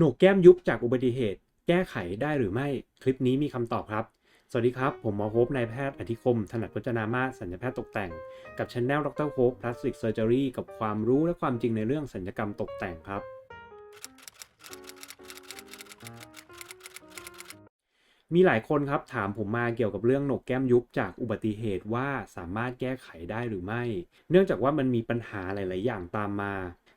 โหนกแก้มยุบจากอุบัติเหตุ แก้ไขได้หรือไม่ คลิปนี้มีคำตอบครับ สวัสดีครับ ผมหมอโฮปนายแพทย์อธิคม ถนัดพจนามาสัญญแพทย์ตกแต่ง กับช anel ดรโฮปพลาสติกเซอร์เจอรี่กับความรู้และความจริงในเรื่องสัญญกรรมตกแต่งครับ มีหลายคนครับถามผมมาเกี่ยวกับเรื่องโหนกแก้มยุบจากอุบัติเหตุว่าสามารถแก้ไขได้หรือไม่ เนื่องจากว่ามันมีปัญหาหลาย ๆ อย่างตามมา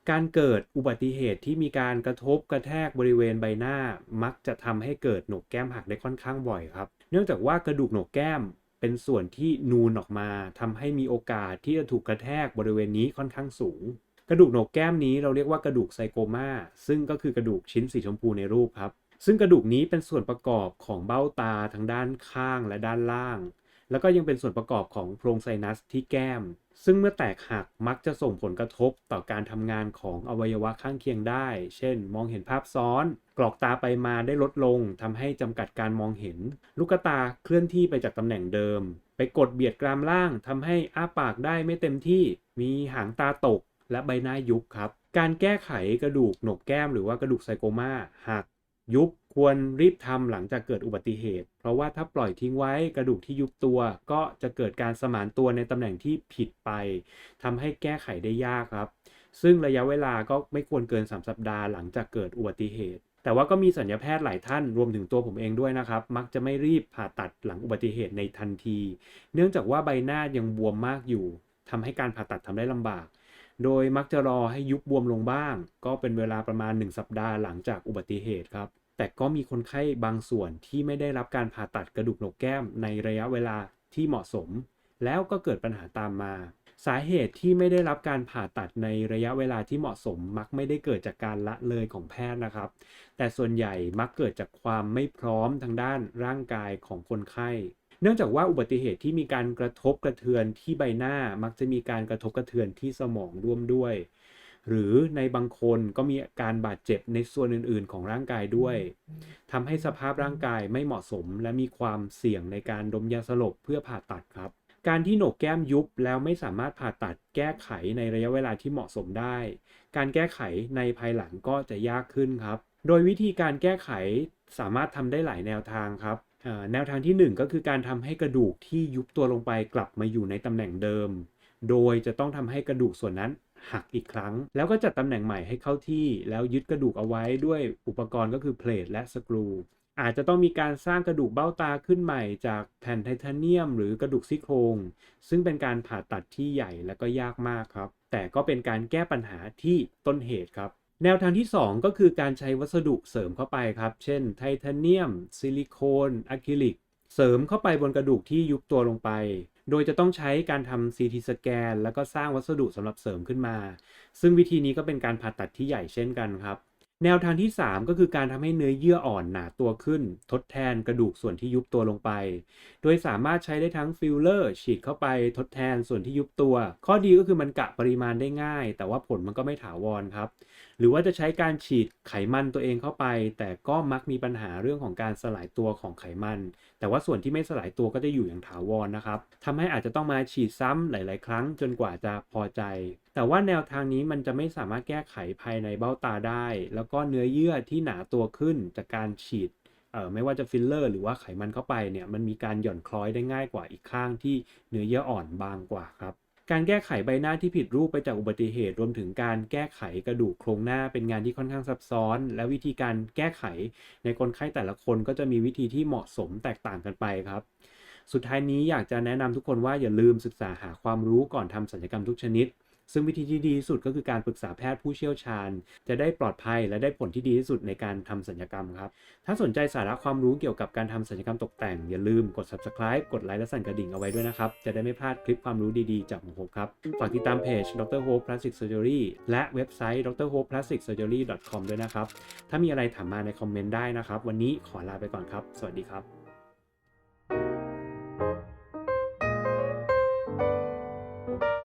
การเกิดอุบัติเหตุที่มีการกระทบกระแทกบริเวณใบหน้า มักจะทำให้เกิดโหนกแก้มหักได้ค่อนข้างบ่อยครับ เนื่องจากว่ากระดูกโหนกแก้มเป็นส่วนที่นูนออกมาทำให้มีโอกาสที่จะถูกกระแทกบริเวณนี้ค่อนข้างสูง กระดูกโหนกแก้มนี้เราเรียกว่ากระดูกไซโกมาซึ่งก็คือกระดูกชิ้นสีชมพูในรูปครับ ซึ่งกระดูกนี้เป็นส่วนประกอบของเบ้าตาทั้งด้านข้างและด้านล่าง แล้วก็ยังเป็นส่วนประกอบของโพรงไซนัสที่แก้ม ซึ่งเมื่อแตกหักมักจะส่งผลกระทบต่อการทำงานของอวัยวะข้างเคียงได้ เช่น มองเห็นภาพซ้อน กรอกตาไปมาได้ลดลงทำให้จำกัดการมองเห็น ลูกตาเคลื่อนที่ไปจากตำแหน่งเดิม ไปกดเบียดกรามล่างทำให้อ้าปากได้ไม่เต็มที่ มีหางตาตก และใบหน้ายุบครับ การแก้ไขกระดูกโหนกแก้มหรือว่ากระดูกไซโกมาหัก ยุบ ควรรีบทำหลังจากเกิดอุบัติเหตุ เพราะว่าถ้าปล่อยทิ้งไว้กระดูกที่ยุบตัว ก็จะเกิดการสมานตัวในตำแหน่งที่ผิดไปทำให้แก้ไขได้ยากครับ ซึ่งระยะเวลาก็ไม่ควรเกิน 3 สัปดาห์หลังจากเกิดอุบัติเหตุ แต่ว่าก็มีสัญญาแพทย์หลายท่านรวมถึงตัวผมเองด้วยนะครับ มักจะไม่รีบผ่าตัดหลังอุบัติเหตุในทันที เนื่องจากว่าใบหน้ายังบวมมากอยู่ทำให้การผ่าตัดทำได้ลำบากโดยมักจะรอให้ยุบบวมลงบ้าง ก็เป็นเวลาประมาณ 1 สัปดาห์หลังจากอุบัติเหตุครับ แต่ก็มีคนไข้บางส่วนที่ไม่ได้รับการผ่าตัดกระดูกโหนกแก้มในระยะเวลาที่เหมาะสม แล้วก็เกิดปัญหาตามมา สาเหตุที่ไม่ได้รับการผ่าตัดในระยะเวลาที่เหมาะสม มักไม่ได้เกิดจากการละเลยของแพทย์นะครับ แต่ส่วนใหญ่มักเกิดจากความไม่พร้อมทางด้านร่างกายของคนไข้ เนื่องจากว่าอุบัติเหตุที่มีการกระทบกระเทือนที่ใบหน้ามักจะมีการกระทบกระเทือนที่สมองร่วมด้วย หรือในบางคนก็มีการบาดเจ็บในส่วนอื่น ๆ ของร่างกายด้วยทำให้สภาพร่างกายไม่เหมาะสม และมีความเสี่ยงในการดมยาสลบเพื่อผ่าตัดครับ การที่โหนกแก้มยุบแล้วไม่สามารถผ่าตัดแก้ไขในระยะเวลาที่เหมาะสมได้ การแก้ไขในภายหลังก็จะยากขึ้นครับ โดยวิธีการแก้ไขสามารถทำได้หลายแนวทางครับเอ่อแนวทางที่ 1 ก็คือการทำให้กระดูกที่ยุบตัวลงไปกลับมาอยู่ในตำแหน่งเดิม โดยจะต้องทำให้กระดูกส่วนนั้น หักอีกครั้ง แล้วก็จัดตำแหน่งใหม่ให้เข้าที่ แล้วยึดกระดูกเอาไว้ด้วยอุปกรณ์ก็คือเพลทและสกรูอาจจะต้องมีการสร้างกระดูกเบ้าตาขึ้นใหม่จากแผ่นไทเทเนียม หรือกระดูกซี่โครง ซึ่งเป็นการผ่าตัดที่ใหญ่และก็ยากมากครับ แต่ก็เป็นการแก้ปัญหาที่ต้นเหตุครับ แนวทางที่ 2 ก็คือการใช้วัสดุเสริมเข้าไปครับ เช่น ไทเทเนียม ซิลิโคนอะคริลิก เสริมเข้าไปบนกระดูกที่ยุบตัวลงไป โดยจะต้องใช้การทำ CT สแกนแล้วก็สร้างวัสดุสำหรับเสริมขึ้นมา ซึ่งวิธีนี้ก็เป็นการผ่าตัดที่ใหญ่เช่นกันครับ แนวทางที่ 3 ก็คือการทำให้เนื้อเยื่ออ่อนหนาตัวขึ้น ทดแทนกระดูกส่วนที่ยุบตัวลงไป โดยสามารถใช้ได้ทั้งฟิลเลอร์ฉีดเข้าไปทดแทนส่วนที่ยุบตัว ข้อดีก็คือมันกะปริมาณได้ง่าย แต่ว่าผลมันก็ไม่ถาวรครับ หรือว่าจะใช้การฉีดไขมันตัวเองเข้าไป แต่ก็มักมีปัญหาเรื่องของการสลายตัวของไขมัน แต่ว่าส่วนที่ไม่สลายตัวก็จะอยู่อย่างถาวรนะครับทำให้อาจจะต้องมาฉีดซ้ำหลาย ๆ ครั้งจนกว่าจะพอใจ แต่ว่าแนวทางนี้มันจะไม่สามารถแก้ไขภายในเบ้าตาได้ แล้วก็เนื้อเยื่อที่หนาตัวขึ้นจากการฉีดเอ่อไม่ว่าจะฟิลเลอร์หรือว่าไขมันเข้าไปเนี่ยมันมีการหย่อนคล้อยได้ง่ายกว่าอีกข้างที่เนื้อเยื่ออ่อนบางกว่าครับ การแก้ไขใบหน้าที่ผิดรูปไปจากอุบัติเหตุ รวมถึงการแก้ไขกระดูกโครงหน้าเป็นงานที่ค่อนข้างซับซ้อน และวิธีการแก้ไขในคนไข้แต่ละคนก็จะมีวิธีที่เหมาะสมแตกต่างกันไปครับ สุดท้ายนี้อยากจะแนะนำทุกคนว่าอย่าลืมศึกษาหาความรู้ก่อนทำศัลยกรรมทุกชนิด ซึ่งวิธีที่ดีที่สุดก็คือการปรึกษาแพทย์ผู้เชี่ยวชาญ จะได้ปลอดภัยและได้ผลที่ดีที่สุดในการทำศัลยกรรมครับ ถ้าสนใจสาระความรู้เกี่ยวกับการทำศัลยกรรมตกแต่ง อย่าลืมกด subscribe กดไลค์และสั่นกระดิ่งเอาไว้ด้วยนะครับ จะได้ไม่พลาดคลิปความรู้ดีๆ จากหมอโฮปครับ ฝากติดตามเพจ Dr. Hope Plastic Surgery และเว็บไซต์ drhopeplasticsurgery.com ด้วยนะครับ ถ้ามีอะไรถามมาในคอมเมนต์ได้นะครับ วันนี้ขอลาไปก่อนครับ สวัสดีครับ